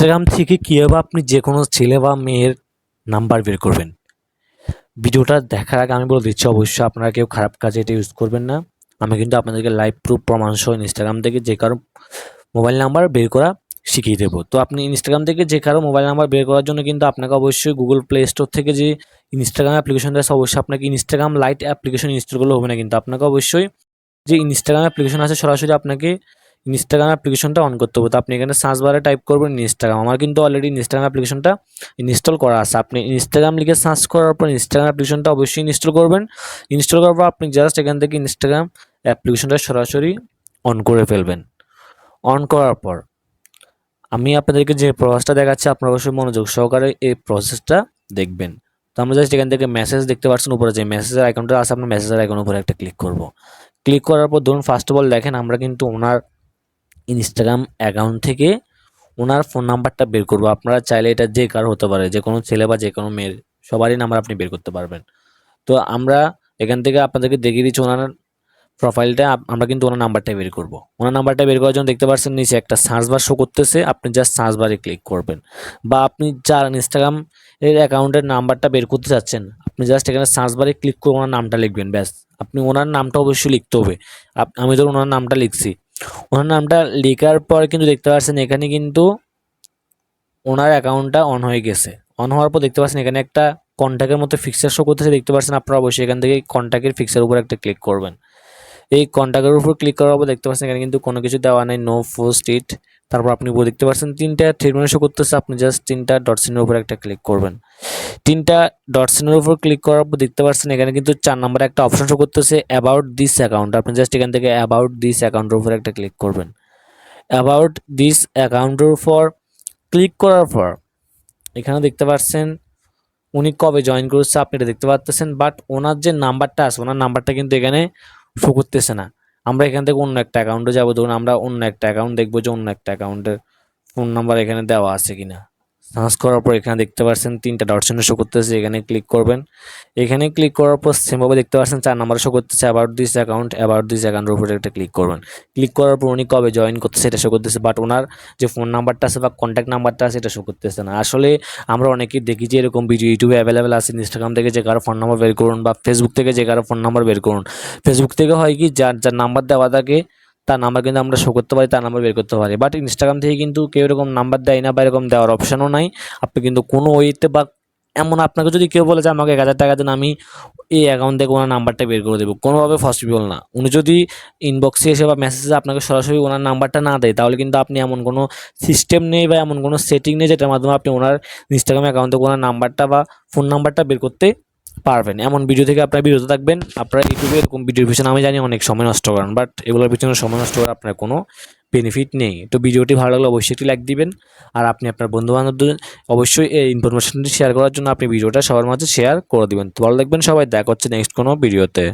Instagram থেকে কীভাবে আপনি যে কোনো ছেলে বা মেয়ের নাম্বার বের করবেন? ভিডিওটা দেখার আগে আমি বলে দিচ্ছি, অবশ্যই আপনারা কেউ খারাপ কাজে এটা ইউজ করবেন না। আমি কিন্তু আপনাদেরকে লাইভ প্রুফ প্রমাণ সহ ইনস্টাগ্রাম থেকে যে কারও মোবাইল নাম্বার বের করা শিখিয়ে দেবো। তো আপনি ইনস্টাগ্রাম থেকে যে কারও মোবাইল নাম্বার বের করার জন্য কিন্তু আপনাকে অবশ্যই গুগল প্লে স্টোর থেকে যে ইনস্টাগ্রাম অ্যাপ্লিকেশনটা আছে অবশ্যই আপনাকে ইনস্টাগ্রাম লাইট অ্যাপ্লিকেশন ইনস্টল করলে হবে না কিন্তু। আপনাকে অবশ্যই যে ইনস্টাগ্রাম অ্যাপ্লিকেশন আছে, সরাসরি আপনাকে ইনস্টাগ্রাম অ্যাপ্লিকেশনটা অন করতে হবে। তো আপনি এখানে সার্চ বারে টাইপ করবেন ইনস্টাগ্রাম আমার কিন্তু অলরেডি ইনস্টাগ্রাম অ্যাপ্লিকেশনটা ইনস্টল করা আছে। আপনি ইনস্টাগ্রাম লিখে সার্চ করার পর ইনস্টাগ্রাম অ্যাপ্লিকেশনটা অবশ্যই ইনস্টল করবেন। ইনস্টল করার পর আপনি জাস্ট এখান থেকে ইনস্টাগ্রাম অ্যাপ্লিকেশনটা সরাসরি অন করে ফেলবেন। অন করার পর আমি আপনাদেরকে যে প্রসেসটা দেখাচ্ছি, আপনারা অবশ্যই মনোযোগ সহকারে এই প্রসেসটা দেখবেন। তো আমরা জাস্ট এখান থেকে মেসেজ দেখতে পাচ্ছেন উপরে যে মেসেজের আইকনটা আছে, আপনার মেসেজের আইকন উপরে একটা ক্লিক করব। ক্লিক করার পর ধরুন ফার্স্ট অফ অল দেখেন, আমরা কিন্তু ওনার ইনস্টাগ্রাম অ্যাকাউন্ট থেকে ওনার ফোন নাম্বারটা বের করব। আপনারা চাইলে এটা যে কারও হতে পারে, যে কোনো ছেলে বা যে কোনো মেয়ের, সবারই নাম্বার আপনি বের করতে পারবেন। তো আমরা এখান থেকে আপনাদেরকে দেখিয়ে দিচ্ছি ওনার প্রোফাইলটা আমরা কিন্তু ওনার নাম্বারটা বের করব। ওনার নাম্বারটা বের করার জন্য দেখতে পাচ্ছেন নিচে একটা সার্চ বার শো করতেছে, আপনি জাস্ট সার্চ বারে ক্লিক করবেন। বা আপনি যার ইনস্টাগ্রাম এর অ্যাকাউন্টের নাম্বারটা বের করতে চাচ্ছেন, আপনি জাস্ট এখানে সার্চ বারে ক্লিক করে ওনার নামটা লিখবেন, ব্যাস। আপনি ওনার নামটা অবশ্যই লিখতে হবে। আমি ধরুন ওনার নামটা লিখছি। ওনার নামটা লেখার পর কিন্তু দেখতে পাচ্ছেন এখানে কিন্তু ওনার অ্যাকাউন্টটা অন হয়ে গেছে। অন হওয়ার পর দেখতে পাচ্ছেন এখানে একটা কন্ট্যাক্টের মতো ফিক্সার শো করতেছে। দেখতে পাচ্ছেন আপনারা অবশ্যই এখান থেকে কন্ট্যাক্টের ফিক্সার উপর একটা ক্লিক করবেন। এই কন্ট্যাক্টের উপর ক্লিক করার পর দেখতে পাচ্ছেন এখানে কিন্তু কোনো কিছু দেওয়া নেই নো পোস্ট ইট তারপর আপনি উপরে দেখতে পাচ্ছেন, তিনটা ট্রিটমেন্ট শো করতেছে, আপনি জাস্ট তিনটা ডট সিনের উপর একটা ক্লিক করবেন। তিনটা ডট সিনের উপর ক্লিক করার পর দেখতে পাচ্ছেন এখানে কিন্তু চার নম্বরে একটা অপশন শো করতেছে অ্যাবাউট দিস অ্যাকাউন্ট আপনি জাস্ট এখান থেকে অ্যাবাউট দিস অ্যাকাউন্টের উপর একটা ক্লিক করবেন। অ্যাবাউট দিস অ্যাকাউন্টের উপর ক্লিক করার পর এখানে দেখতে পাচ্ছেন, উনি কবে জয়েন করেছে আপনি এটা দেখতে পাচ্ছেন বাট ওনার যে নাম্বারটা আছে, ওনার নাম্বারটা কিন্তু এখানে শো করতেছে না। আমরা এখান থেকে অন্য একটা অ্যাকাউন্টে যাব, ধরুন আমরা অন্য একটা অ্যাকাউন্ট দেখব যে অন্য একটা অ্যাকাউন্টের ফোন নাম্বার এখানে দেওয়া আছে কিনা। সার্চ করার পর এখানে দেখতে পাচ্ছেন তিনটা ডট চিহ্ন শো করতেছে, এখানে ক্লিক করবেন। এখানে ক্লিক করার পর সেমভাবে দেখতে পাচ্ছেন চার নাম্বার শো করতেছে about this account about this অ্যাকাউন্টের উপরে একটা ক্লিক করবেন। ক্লিক করার পর উনি কবে জয়েন করতেছে এটা শো করতেছে বাট ওনার যে ফোন নাম্বারটা আছে বা কন্ট্যাক্ট নাম্বারটা আছে এটা শো করতেছে না। আসলে আমরা অনেকেই দেখি যে এরকম ভিডিও ইউটিউবে অ্যাভেলেবেল আছে ইনস্টাগ্রাম থেকে যে কারও ফোন নাম্বার বের করুন বা ফেসবুক থেকে যে কারও ফোন নাম্বার বের করুন। ফেসবুক থেকে হয় কি, যার যার নাম্বার দেওয়া থাকে তার নাম্বার কিন্তু আমরা শো করতে পারি তার নাম্বার বের করতে পারি। বাট ইনস্টাগ্রাম থেকে কিন্তু কেউ এরকম নাম্বার দেয় না বা এরকম দেওয়ার অপশনও নাই। আপনি কিন্তু কোনো ওয়েতে বা এমন আপনাকে যদি কেউ বলে যে, আমাকে এক হাজার টাকা দেন, আমি এই অ্যাকাউন্ট থেকে ওনার নাম্বারটা বের করে দেবো। কোনোভাবে পসিবল না। উনি যদি ইনবক্সে এসে বা মেসেজে আপনাকে সরাসরি ওনার নাম্বারটা না দেয়, তাহলে কিন্তু আপনি এমন কোনো সিস্টেম নেই বা এমন কোনো সেটিং নেই, যেটার মাধ্যমে আপনি ওনার ইনস্টাগ্রাম অ্যাকাউন্ট থেকে ওনার নাম্বারটা বা ফোন নাম্বারটা বের করতে পারবেন। এমন ভিডিও থেকে আপনার বিরত থাকবেন। আপনারা ইউটিউবে এরকম ভিডিওর পিছনে আমি জানি অনেক সময় নষ্ট করেন বাট এগুলোর পিছনে সময় নষ্ট করার আপনার কোনো বেনিফিট নেই। তো ভিডিওটি ভালো লাগলে অবশ্যই একটি লাইক দিবেন, আর আপনি আপনার বন্ধুবান্ধবদের অবশ্যই এই ইনফরমেশনটি শেয়ার করার জন্য আপনি ভিডিওটা সবার মাঝে শেয়ার করে দিবেন। তো ভালো দেখবেন সবাই দেখা হচ্ছে নেক্সট কোনো ভিডিওতে